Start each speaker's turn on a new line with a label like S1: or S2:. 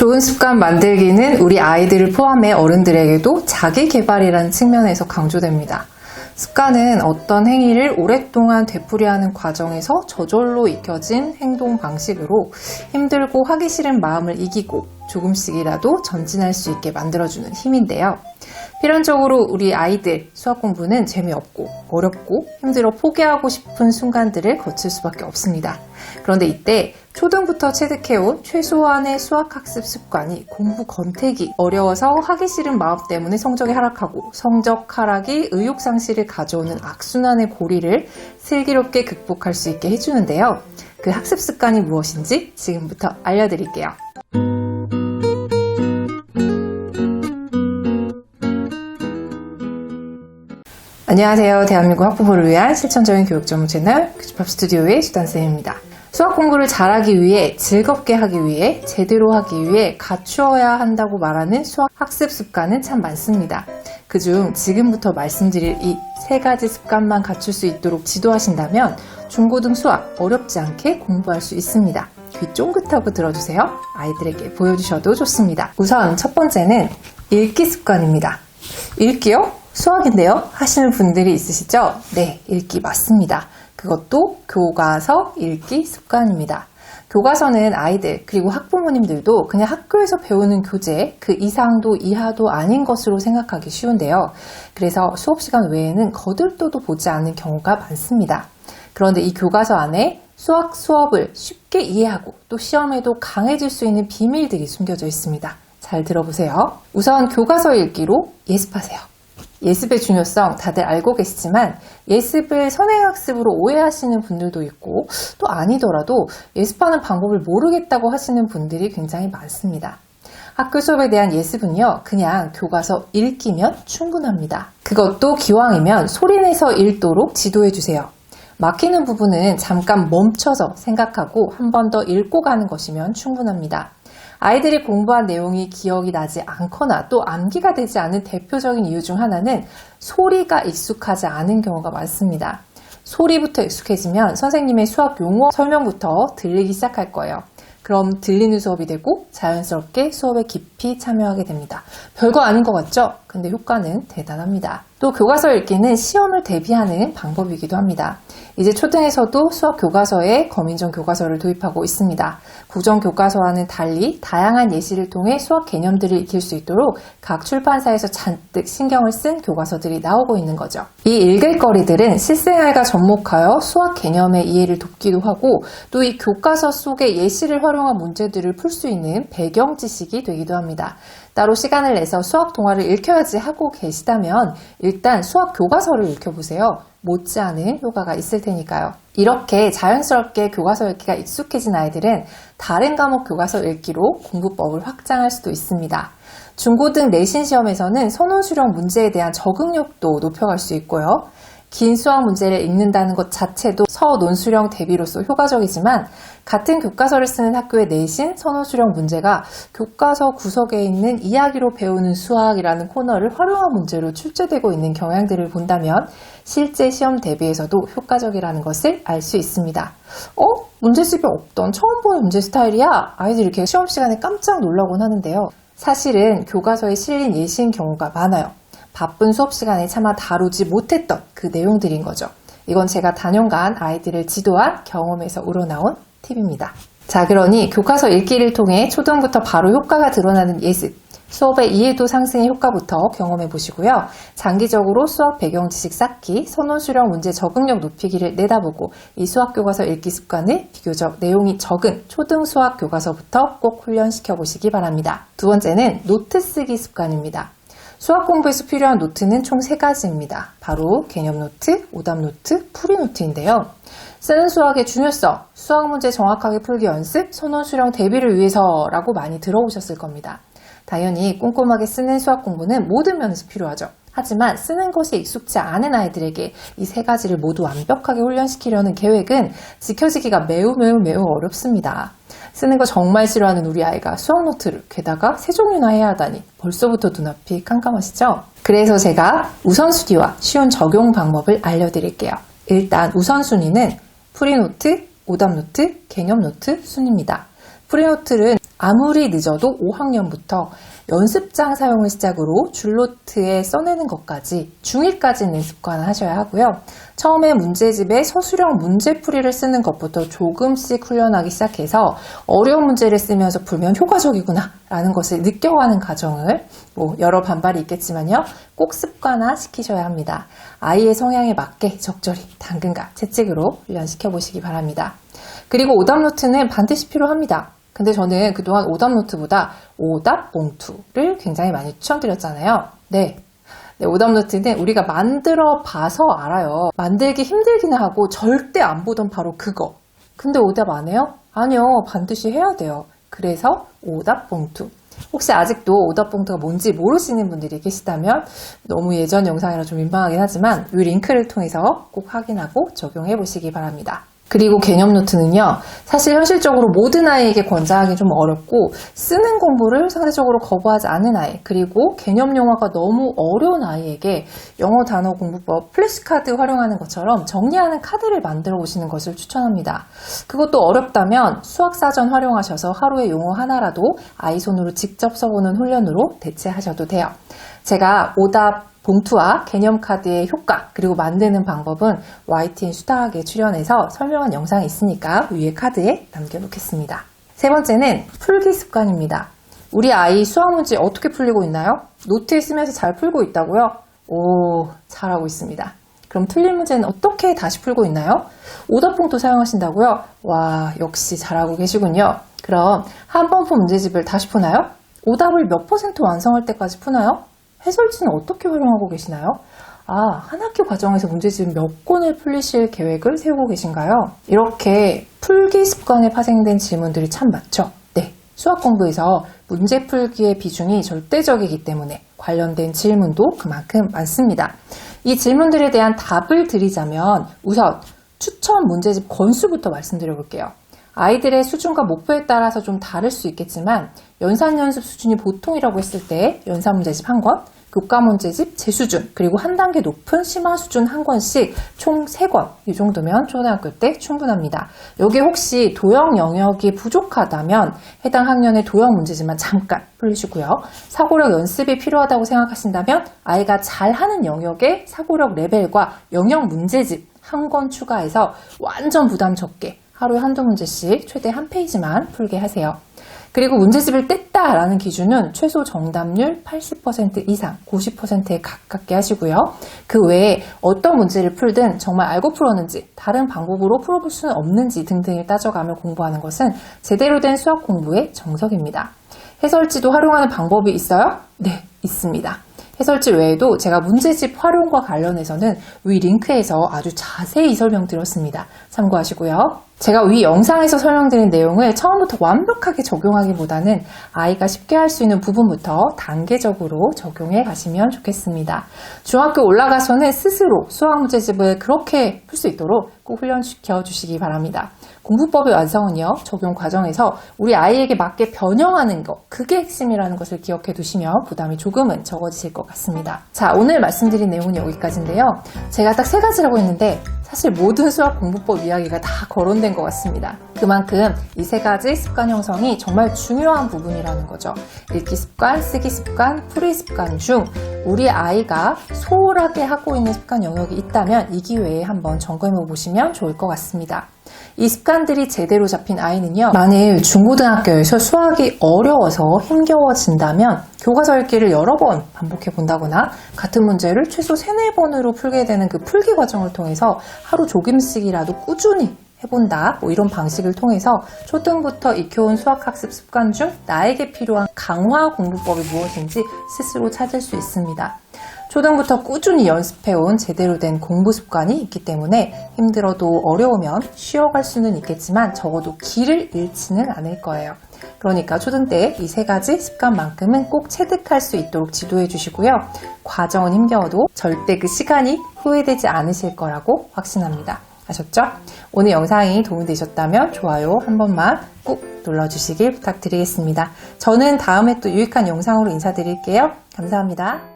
S1: 좋은 습관 만들기는 우리 아이들을 포함해 어른들에게도 자기 개발이라는 측면에서 강조됩니다. 습관은 어떤 행위를 오랫동안 되풀이하는 과정에서 저절로 익혀진 행동 방식으로 힘들고 하기 싫은 마음을 이기고 조금씩이라도 전진할 수 있게 만들어주는 힘인데요. 필연적으로 우리 아이들 수학 공부는 재미없고 어렵고 힘들어 포기하고 싶은 순간들을 거칠 수밖에 없습니다. 그런데 이때 초등부터 체득해온 최소한의 수학 학습 습관이 공부 권태기, 어려워서 하기 싫은 마음 때문에 성적이 하락하고 성적 하락이 의욕 상실을 가져오는 악순환의 고리를 슬기롭게 극복할 수 있게 해주는데요. 그 학습 습관이 무엇인지 지금부터 알려드릴게요. 안녕하세요. 대한민국 학부모를 위한 실천적인 교육 전문 채널 교집합 스튜디오의 수단쌤입니다. 수학 공부를 잘하기 위해, 즐겁게 하기 위해, 제대로 하기 위해 갖추어야 한다고 말하는 수학 학습 습관은 참 많습니다. 그중 지금부터 말씀드릴 이 세 가지 습관만 갖출 수 있도록 지도하신다면 중고등 수학 어렵지 않게 공부할 수 있습니다. 귀 쫑긋하고 들어주세요. 아이들에게 보여주셔도 좋습니다. 우선 첫 번째는 읽기 습관입니다. 읽기요? 수학인데요? 하시는 분들이 있으시죠? 네, 읽기 맞습니다. 그것도 교과서 읽기 습관입니다. 교과서는 아이들 그리고 학부모님들도 그냥 학교에서 배우는 교재 그 이상도 이하도 아닌 것으로 생각하기 쉬운데요. 그래서 수업 시간 외에는 거들떠도 보지 않는 경우가 많습니다. 그런데 이 교과서 안에 수학 수업을 쉽게 이해하고 또 시험에도 강해질 수 있는 비밀들이 숨겨져 있습니다. 잘 들어보세요. 우선 교과서 읽기로 예습하세요. 예습의 중요성 다들 알고 계시지만 예습을 선행학습으로 오해하시는 분들도 있고 또 아니더라도 예습하는 방법을 모르겠다고 하시는 분들이 굉장히 많습니다. 학교 수업에 대한 예습은요, 그냥 교과서 읽기면 충분합니다. 그것도 기왕이면 소리내서 읽도록 지도해주세요. 막히는 부분은 잠깐 멈춰서 생각하고 한 번 더 읽고 가는 것이면 충분합니다. 아이들이 공부한 내용이 기억이 나지 않거나 또 암기가 되지 않은 대표적인 이유 중 하나는 소리가 익숙하지 않은 경우가 많습니다. 소리부터 익숙해지면 선생님의 수학 용어 설명부터 들리기 시작할 거예요. 그럼 들리는 수업이 되고 자연스럽게 수업에 깊이 참여하게 됩니다. 별거 아닌 것 같죠? 근데 효과는 대단합니다. 또 교과서 읽기는 시험을 대비하는 방법이기도 합니다. 이제 초등에서도 수학 교과서에 거민전 교과서를 도입하고 있습니다. 구정 교과서와는 달리 다양한 예시를 통해 수학 개념들을 익힐 수 있도록 각 출판사에서 잔뜩 신경을 쓴 교과서들이 나오고 있는 거죠. 이 읽을 거리들은 실생활과 접목하여 수학 개념의 이해를 돕기도 하고 또 이 교과서 속의 예시를 활용한 문제들을 풀 수 있는 배경 지식이 되기도 합니다. 따로 시간을 내서 수학 동화를 읽혀야지 하고 계시다면 일단 수학 교과서를 읽혀보세요. 못지않은 효과가 있을 테니까요. 이렇게 자연스럽게 교과서 읽기가 익숙해진 아이들은 다른 과목 교과서 읽기로 공부법을 확장할 수도 있습니다. 중고등 내신 시험에서는 선원 수령 문제에 대한 적응력도 높여갈 수 있고요. 긴 수학 문제를 읽는다는 것 자체도 서논수령 대비로서 효과적이지만 같은 교과서를 쓰는 학교의 내신 선호수령 문제가 교과서 구석에 있는 이야기로 배우는 수학이라는 코너를 활용한 문제로 출제되고 있는 경향들을 본다면 실제 시험 대비에서도 효과적이라는 것을 알 수 있습니다. 어? 문제집에 없던 처음 보는 문제 스타일이야? 아이들이 이렇게 시험 시간에 깜짝 놀라곤 하는데요. 사실은 교과서에 실린 예시인 경우가 많아요. 바쁜 수업 시간에 차마 다루지 못했던 그 내용들인 거죠. 이건 제가 단연간 아이들을 지도한 경험에서 우러나온 팁입니다. 자, 그러니 교과서 읽기를 통해 초등부터 바로 효과가 드러나는 예습, 수업의 이해도 상승의 효과부터 경험해 보시고요. 장기적으로 수학 배경 지식 쌓기, 선원 수령 문제 적응력 높이기를 내다보고 이 수학 교과서 읽기 습관을 비교적 내용이 적은 초등 수학 교과서부터 꼭 훈련시켜 보시기 바랍니다. 두 번째는 노트 쓰기 습관입니다. 수학 공부에서 필요한 노트는 총세 가지입니다. 바로 개념 노트, 오답 노트, 풀이 노트인데요. 쓰는 수학의 중요성, 수학 문제 정확하게 풀기 연습, 선원 수령 대비를 위해서라고 많이 들어오셨을 겁니다. 당연히 꼼꼼하게 쓰는 수학 공부는 모든 면에서 필요하죠. 하지만 쓰는 것이 익숙지 않은 아이들에게 이 세 가지를 모두 완벽하게 훈련시키려는 계획은 지켜지기가 매우 매우 매우 어렵습니다. 쓰는 거 정말 싫어하는 우리 아이가 수학 노트를 게다가 세 종류나 해야 하다니 벌써부터 눈앞이 깜깜하시죠? 그래서 제가 우선순위와 쉬운 적용 방법을 알려드릴게요. 일단 우선순위는 프리노트, 오답노트, 개념노트 순입니다. 프리노트는 아무리 늦어도 5학년부터 연습장 사용을 시작으로 줄노트에 써내는 것까지 중1까지는 습관을 하셔야 하고요. 처음에 문제집에 서술형 문제풀이를 쓰는 것부터 조금씩 훈련하기 시작해서 어려운 문제를 쓰면서 풀면 효과적이구나 라는 것을 느껴가는 과정을 뭐 여러 반발이 있겠지만요. 꼭 습관화 시키셔야 합니다. 아이의 성향에 맞게 적절히 당근과 채찍으로 훈련시켜 보시기 바랍니다. 그리고 오답 노트는 반드시 필요합니다. 근데 저는 그동안 오답 노트보다 오답 봉투를 굉장히 많이 추천드렸잖아요. 네. 네, 오답 노트는 우리가 만들어 봐서 알아요. 만들기 힘들기는 하고 절대 안 보던 바로 그거. 근데 오답 안 해요? 아니요. 반드시 해야 돼요. 그래서 오답 봉투. 혹시 아직도 오답 봉투가 뭔지 모르시는 분들이 계시다면 너무 예전 영상이라 좀 민망하긴 하지만 이 링크를 통해서 꼭 확인하고 적용해 보시기 바랍니다. 그리고 개념 노트는요, 사실 현실적으로 모든 아이에게 권장하기 좀 어렵고, 쓰는 공부를 상대적으로 거부하지 않은 아이, 그리고 개념 용어가 너무 어려운 아이에게 영어 단어 공부법 플래시카드 활용하는 것처럼 정리하는 카드를 만들어 보시는 것을 추천합니다. 그것도 어렵다면 수학사전 활용하셔서 하루에 용어 하나라도 아이 손으로 직접 써보는 훈련으로 대체하셔도 돼요. 제가 오답 봉투와 개념카드의 효과 그리고 만드는 방법은 YTN 수다하게 출연해서 설명한 영상이 있으니까 위에 카드에 남겨놓겠습니다. 세 번째는 풀기 습관입니다. 우리 아이 수학 문제 어떻게 풀리고 있나요? 노트에 쓰면서 잘 풀고 있다고요? 오, 잘하고 있습니다. 그럼 틀린 문제는 어떻게 다시 풀고 있나요? 오답 봉투 사용하신다고요? 와, 역시 잘하고 계시군요. 그럼 한 번 푼 문제집을 다시 푸나요? 오답을 몇 퍼센트 완성할 때까지 푸나요? 해설지는 어떻게 활용하고 계시나요? 아, 한 학기 과정에서 문제집 몇 권을 풀리실 계획을 세우고 계신가요? 이렇게 풀기 습관에 파생된 질문들이 참 많죠? 네. 수학 공부에서 문제 풀기의 비중이 절대적이기 때문에 관련된 질문도 그만큼 많습니다. 이 질문들에 대한 답을 드리자면 우선 추천 문제집 건수부터 말씀드려 볼게요. 아이들의 수준과 목표에 따라서 좀 다를 수 있겠지만 연산 연습 수준이 보통이라고 했을 때 연산 문제집 한 권, 교과 문제집 제 수준, 그리고 한 단계 높은 심화 수준 한 권씩 총 3권. 이 정도면 초등학교 때 충분합니다. 여기 혹시 도형 영역이 부족하다면 해당 학년의 도형 문제집만 잠깐 풀리시고요. 사고력 연습이 필요하다고 생각하신다면 아이가 잘하는 영역의 사고력 레벨과 영역 문제집 한 권 추가해서 완전 부담 적게 하루에 한두 문제씩 최대 한 페이지만 풀게 하세요. 그리고 문제집을 뗐다라는 기준은 최소 정답률 80% 이상, 90%에 가깝게 하시고요. 그 외에 어떤 문제를 풀든 정말 알고 풀었는지, 다른 방법으로 풀어볼 수는 없는지 등등을 따져가며 공부하는 것은 제대로 된 수학 공부의 정석입니다. 해설지도 활용하는 방법이 있어요? 네, 있습니다. 해설지 외에도 제가 문제집 활용과 관련해서는 위 링크에서 아주 자세히 설명드렸습니다. 참고하시고요. 제가 위 영상에서 설명드린 내용을 처음부터 완벽하게 적용하기보다는 아이가 쉽게 할 수 있는 부분부터 단계적으로 적용해 가시면 좋겠습니다. 중학교 올라가서는 스스로 수학 문제집을 그렇게 풀 수 있도록 꼭 훈련시켜 주시기 바랍니다. 공부법의 완성은요, 적용 과정에서 우리 아이에게 맞게 변형하는 것, 그게 핵심이라는 것을 기억해 두시면 부담이 조금은 적어지실 것 같습니다. 자, 오늘 말씀드린 내용은 여기까지인데요. 제가 딱 세 가지라고 했는데, 사실 모든 수학 공부법 이야기가 다 거론된 것 같습니다. 그만큼 이 세 가지 습관 형성이 정말 중요한 부분이라는 거죠. 읽기 습관, 쓰기 습관, 풀이 습관 중 우리 아이가 소홀하게 하고 있는 습관 영역이 있다면 이 기회에 한번 점검해 보시면 좋을 것 같습니다. 이 습관들이 제대로 잡힌 아이는요, 만일 중고등학교에서 수학이 어려워서 힘겨워진다면 교과서 읽기를 여러 번 반복해 본다거나 같은 문제를 최소 세네 번으로 풀게 되는 그 풀기 과정을 통해서 하루 조금씩이라도 꾸준히 해본다. 뭐 이런 방식을 통해서 초등부터 익혀온 수학학습 습관 중 나에게 필요한 강화 공부법이 무엇인지 스스로 찾을 수 있습니다. 초등부터 꾸준히 연습해온 제대로 된 공부 습관이 있기 때문에 힘들어도 어려우면 쉬어갈 수는 있겠지만 적어도 길을 잃지는 않을 거예요. 그러니까 초등 때 이 세 가지 습관만큼은 꼭 체득할 수 있도록 지도해 주시고요. 과정은 힘겨워도 절대 그 시간이 후회되지 않으실 거라고 확신합니다. 아셨죠? 오늘 영상이 도움이 되셨다면 좋아요 한 번만 꾹 눌러주시길 부탁드리겠습니다. 저는 다음에 또 유익한 영상으로 인사드릴게요. 감사합니다.